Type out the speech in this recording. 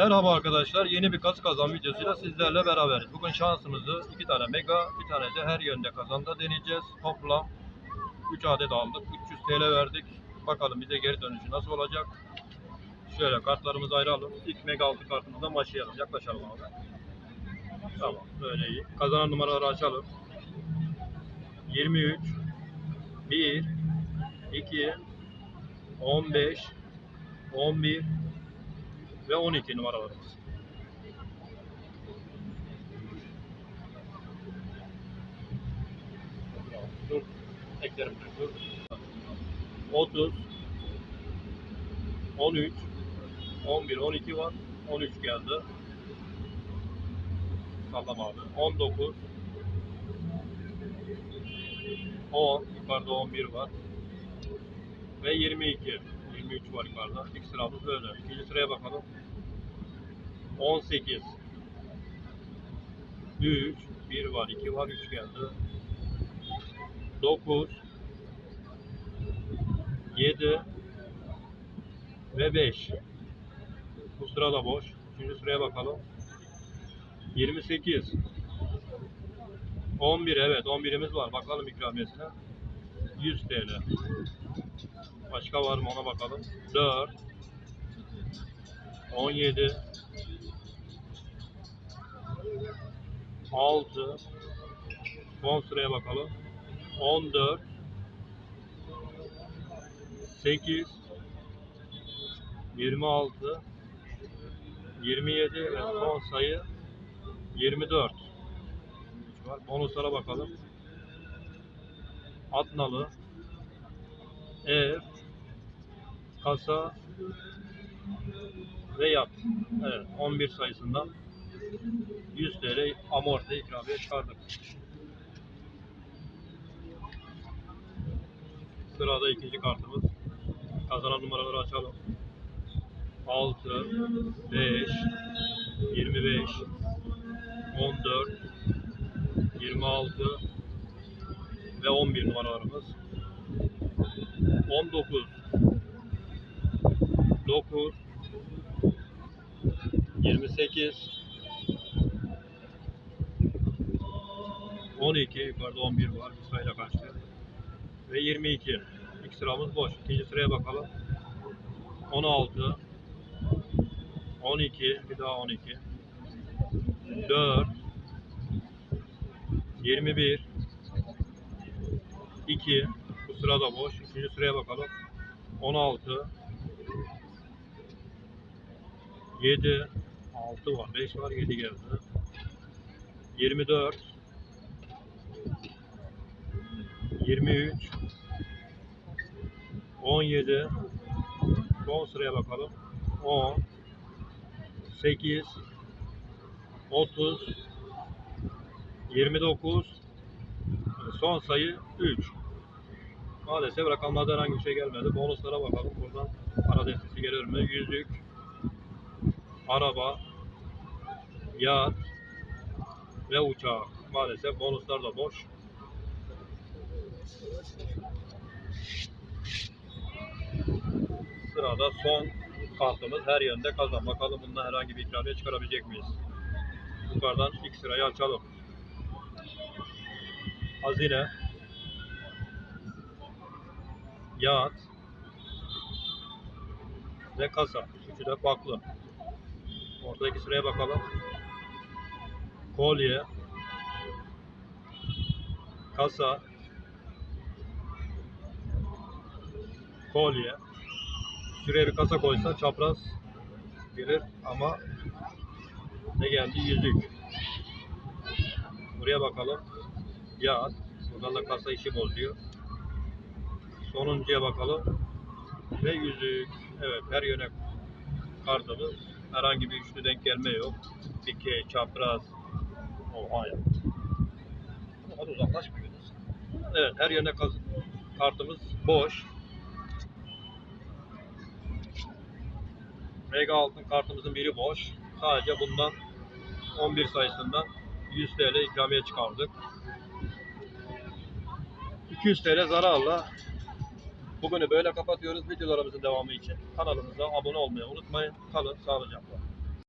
Merhaba arkadaşlar. Yeni bir kas kazan videosuyla sizlerle beraberiz. Bugün şansımızı iki tane mega, bir tane de her yönde kazanda deneyeceğiz. Toplam 3 adet aldık. 300 TL verdik. Bakalım bize geri dönüşü nasıl olacak. Şöyle kartlarımızı ayıralım. İlk mega altı kartımızdan başlayalım. Yaklaşalım abi. Tamam. Böyle iyi. Kazanan numaraları açalım. 23 1 2 15 11 ve 12 numaralarımız. Eklerim dur. 30 13 11 12 var. 13 geldi. Sallam abi. 19 10 yukarıda 11 var. Ve 22. 23 var yukarıda. İlk sıramız böyle. İkinci sıraya bakalım. 18 3 1 var 2 var 3 geldi. 9 7 ve 5 bu sırada boş. Üçüncü sıraya bakalım. 28 11 evet 11'imiz var. Bakalım ikramiyesine. 100 TL başka var mı ona bakalım. 4 17 6 son sıraya bakalım. 14 8 26 27 ve son sayı 24 Üç var. Bonuslara bakalım. Atnalı. Ev kasa ve yat. Evet, 11 sayısından 100 TL amorti ikramiye çıkardık. Sırada ikinci kartımız. Kazanan numaraları açalım. 6, 5, 25, 14, 26 ve 11 numaralarımız. 19, 9, 28, 12 yukarıda 11 var bir sayıyla kaçtı. Ve 22. İlk sıramız boş. İkinci sıraya bakalım. 16 12 bir daha 12 4 21 2 bu sırada boş. Üçüncü sıraya bakalım. 16 7 6 var. 5 var. 7 geldi. 24 23 17 son sıraya bakalım. 10 8 30 29 son sayı 3 maalesef rakamlarda herhangi bir şey gelmedi. Bonuslara bakalım. Buradan para destesi gelir mi yüzük araba yat ve uçağı maalesef bonuslar da boş Sırada son kartımız her yönde kazan. Bakalım bundan herhangi bir ikramiye çıkarabilecek miyiz? Yukarıdan ilk sırayı açalım. Hazine. Yağıt. Ve kasa. Üçü de farklı. Ortadaki sıraya bakalım. Kolye. Kasa. kolye. Şuraya bir kasa koysa çapraz gelir ama ne geldi? Yüzük. Buraya bakalım. Yağ. Buradan da kasa işi bozuyor. Sonuncuya bakalım. Ve yüzük. Evet her yöne kartımız. Herhangi bir üçlü denk gelme yok. Dikey, çapraz. Oha ya. Hadi uzaklaşmıyoruz. Evet her yöne kaz- kartımız boş. Mega altın kartımızın biri boş. Sadece bundan 11 sayısından 100 TL ikramiye çıkardık. 200 TL zararla bugünü böyle kapatıyoruz. Videolarımızın devamı için kanalımıza abone olmayı unutmayın. Kalın sağlıcakla.